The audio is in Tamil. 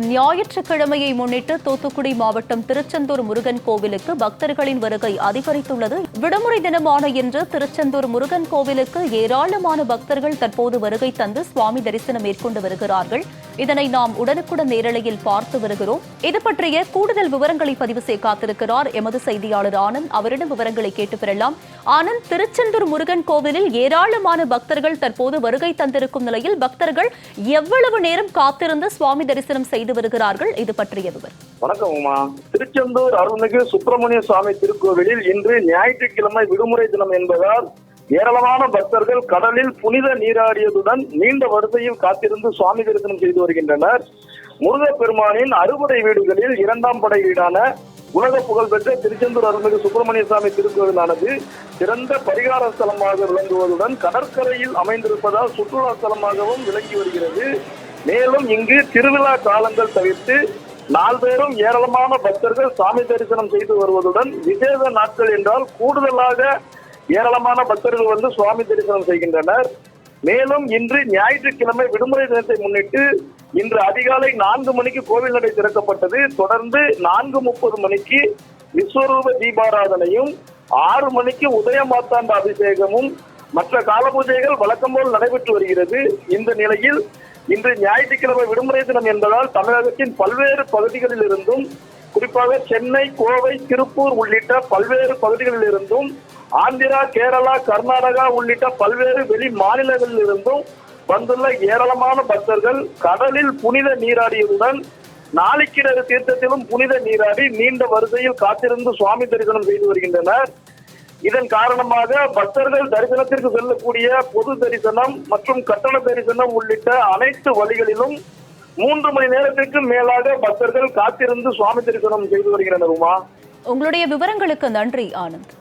ஞாயிற்றுக்கிழமையை முன்னிட்டு தூத்துக்குடி மாவட்டம் திருச்செந்தூர் முருகன் கோவிலுக்கு பக்தர்களின் வருகை அதிகரித்துள்ளது. விடுமுறை தினமான இன்று திருச்செந்தூர் முருகன் கோவிலுக்கு ஏராளமான பக்தர்கள் தற்போது வருகை தந்து சுவாமி தரிசனம் மேற்கொண்டு வருகிறார்கள். இதனை நாம் உடனுக்குடன் நேரலையில் பார்த்து வருகிறோம். இது பற்றிய கூடுதல் விவரங்களை பதிவு செய்ய காத்திருக்கிறார் எமது செய்தியாளர் ஆனந்த். அவரிடம் விவரங்களை கேட்டு பெறலாம். ஆனந்த் திருச்செந்தூர் முருகன் கோவிலில் ஏராளமான பக்தர்கள் தற்போது வருகை தந்திருக்கும் நிலையில் பக்தர்கள் எவ்வளவு நேரம் காத்திருந்து சுவாமி தரிசனம் செய்து வருகிறார்கள்? இது பற்றிய விவரம். வணக்கம் உமா. திருச்செந்தூர் அருள்மிகு சுப்பிரமணிய சுவாமி திருக்கோவிலில் இன்று ஞாயிற்றுக்கிழமை விடுமுறை தினம் என்பதால் ஏராளமான பக்தர்கள் கடலில் புனித நீராடியதுடன் நீண்ட வரிசையில் காத்திருந்து சுவாமி தரிசனம் செய்து வருகின்றனர். முருகப்பெருமானின் அறுபடை வீடுகளில் இரண்டாம் படை வீடான உலக புகழ்பெற்ற திருச்செந்தூர் அருள்மிகு சுப்பிரமணிய சுவாமி திருக்கோவிலானது சிறந்த பரிகார ஸ்தலமாக விளங்குவதுடன் கடற்கரையில் அமைந்திருப்பதால் சுற்றுலா ஸ்தலமாகவும் விளங்கி வருகிறது. மேலும் இங்கு திருவிழா காலங்கள் தவிர்த்து நால்வேரும் ஏராளமான பக்தர்கள் சாமி தரிசனம் செய்து வருவதுடன் விசேஷ நாட்கள் என்றால் கூடுதலாக ஏராளமான பக்தர்கள் வந்து சுவாமி தரிசனம் செய்கின்றனர். மேலும் இன்று ஞாயிற்றுக்கிழமை விடுமுறை தினத்தை முன்னிட்டு இன்று அதிகாலை நான்கு மணிக்கு கோவில் நடை திறக்கப்பட்டது. தொடர்ந்து நான்கு முப்பது மணிக்கு விஸ்வரூப தீபாராதனையும் ஆறு மணிக்கு உதய மாத்தாண்ட அபிஷேகமும் மற்ற கால பூஜைகள் வழக்கம் போல் நடைபெற்று வருகிறது. இந்த நிலையில் இன்று ஞாயிற்றுக்கிழமை விடுமுறை தினம் என்பதால் தமிழகத்தின் பல்வேறு பகுதிகளில் இருந்தும் குறிப்பாக சென்னை கோவை திருப்பூர் உள்ளிட்ட பல்வேறு பகுதிகளில் இருந்தும் ஆந்திரா கேரளா கர்நாடகா உள்ளிட்ட பல்வேறு வெளி மாநிலங்களில் இருந்தும் வந்துள்ள ஏராளமான பக்தர்கள் கடலில் புனித நீராடியதுடன் நாளிக்கிணறு தீர்த்தத்திலும் புனித நீராடி நீண்ட வரிசையில் காத்திருந்து சுவாமி தரிசனம் செய்து வருகின்றனர். இதன் காரணமாக பக்தர்கள் தரிசனத்திற்கு செல்லக்கூடிய பொது தரிசனம் மற்றும் கட்டண தரிசனம் உள்ளிட்ட அனைத்து வழிகளிலும் மூன்று மணி நேரத்திற்கு மேலாக பக்தர்கள் காத்திருந்து சுவாமி தரிசனம் செய்து வருகின்றனர் உமா. உங்களுடைய விவரங்களுக்கு நன்றி ஆனந்த்.